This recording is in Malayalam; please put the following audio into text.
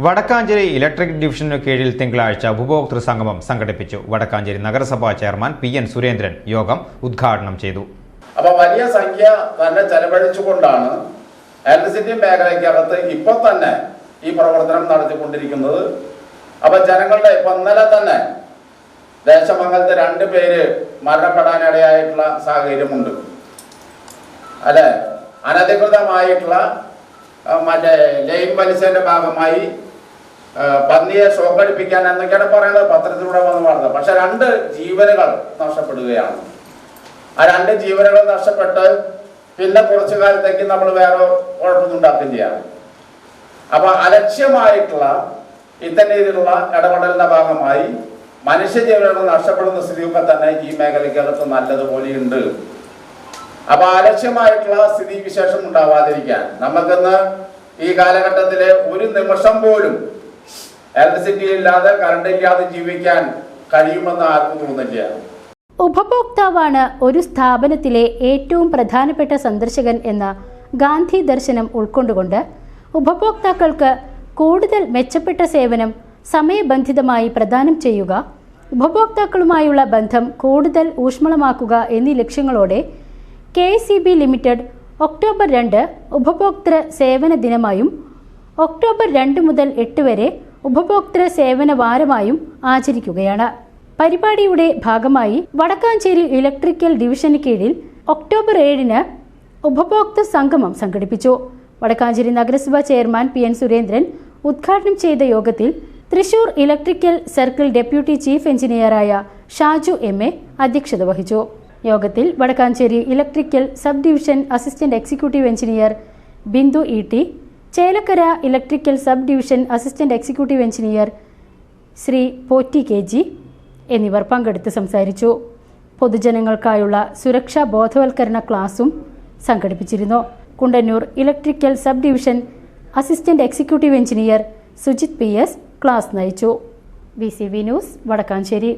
Vadakkanchery electric ഡിവിഷനു കീഴിൽ തിങ്കളാഴ്ച ഉപഭോക്തൃ സംഗമം സംഘടിപ്പിച്ചു. വടക്കാഞ്ചേരി നഗരസഭാ ചെയർമാൻ പി എൻ സുരേന്ദ്രൻ യോഗം ഉദ്ഘാടനം ചെയ്തു. അപ്പൊ വലിയ സംഖ്യ തന്നെ ചെലവഴിച്ചുകൊണ്ടാണ് ഇലക്ട്രിസിറ്റി മേഖലയ്ക്കകത്ത് ഇപ്പൊ തന്നെ ഈ പ്രവർത്തനം നടത്തിക്കൊണ്ടിരിക്കുന്നത്. അപ്പൊ ജനങ്ങളുടെ ഇപ്പൊ ഇന്നലെ തന്നെ ദേശമംഗലത്തെ രണ്ട് പേര് മരണപ്പെടാനിടയായിട്ടുള്ള സാഹചര്യമുണ്ട്. അല്ലെ? അനധികൃതമായിട്ടുള്ള മറ്റേ ലൈൻ പലിശന്റെ ഭാഗമായി പന്നിയെ ശോകടിപ്പിക്കാൻ എന്നൊക്കെയാണ് പറയുന്നത്. പത്രത്തിലൂടെ വന്ന് പറഞ്ഞത് പക്ഷെ രണ്ട് ജീവനുകൾ നഷ്ടപ്പെടുകയാണ്. ആ രണ്ട് ജീവനുകൾ നഷ്ടപ്പെട്ട് പിന്നെ കുറച്ചു കാലത്തേക്ക് നമ്മൾ വേറെ കുഴപ്പമൊന്നും ഉണ്ടാക്കുകയാണ് അപ്പൊ അലക്ഷ്യമായിട്ടുള്ള ഇത്തരം രീതിയിലുള്ള ഇടപെടലിന്റെ ഭാഗമായി മനുഷ്യജീവനുകൾ നഷ്ടപ്പെടുന്ന സ്ഥിതിയൊക്കെ തന്നെ ഈ മേഖലയ്ക്കകത്ത് നല്ലതുപോലെയുണ്ട്. അപ്പൊ അലക്ഷ്യമായിട്ടുള്ള സ്ഥിതി വിശേഷം ഉണ്ടാവാതിരിക്കാൻ നമുക്കിന്ന് ഈ കാലഘട്ടത്തിലെ ഒരു നിമിഷം പോലും ഇലക്ട്രിസിറ്റി ഇല്ലാതെ കറണ്ട് ഇല്ലാതെ ജീവിക്കാൻ കഴിയുമെന്ന് ആർക്കും തോന്നില്ല ഉപഭോക്താവാണ് ഒരു സ്ഥാപനത്തിലെ ഏറ്റവും പ്രധാനപ്പെട്ട സന്ദർശകൻ എന്ന ഗാന്ധി ദർശനം ഉൾക്കൊണ്ടുകൊണ്ട് ഉപഭോക്താക്കൾക്ക് കൂടുതൽ മെച്ചപ്പെട്ട സേവനം സമയബന്ധിതമായി പ്രദാനം ചെയ്യുക ഉപഭോക്താക്കളുമായുള്ള ബന്ധം കൂടുതൽ ഊഷ്മളമാക്കുക എന്നീ ലക്ഷ്യങ്ങളോടെ K C B limited October രണ്ട് ഉപഭോക്തൃ സേവന ദിനമായും ഒക്ടോബർ രണ്ട് മുതൽ എട്ട് വരെ ഉപഭോക്തൃ സേവന വാരമായും ആചരിക്കുകയാണ്. പരിപാടിയുടെ ഭാഗമായി വടക്കാഞ്ചേരി ഇലക്ട്രിക്കൽ ഡിവിഷന് കീഴിൽ ഒക്ടോബർ ഏഴിന് ഉപഭോക്തൃ സംഗമം സംഘടിപ്പിച്ചു. വടക്കാഞ്ചേരി നഗരസഭാ ചെയർമാൻ പി എൻ സുരേന്ദ്രൻ ഉദ്ഘാടനം ചെയ്ത യോഗത്തിൽ Thrissur electrical circle deputy chief എഞ്ചിനീയറായ Shaju M A അധ്യക്ഷത വഹിച്ചു. യോഗത്തിൽ Vadakkanchery electrical sub division assistant executive engineer Bindu E T Chelakkara electrical sub division assistant executive engineer Sri Potti K G എന്നിവർ പങ്കെടുത്ത് സംസാരിച്ചു. പൊതുജനങ്ങൾക്കായുള്ള സുരക്ഷാ ബോധവൽക്കരണ ക്ലാസും സംഘടിപ്പിച്ചിരുന്നു. Kundannoor electrical sub division assistant executive engineer Sujith P S class നയിച്ചു. B C V news Vadakkanchery.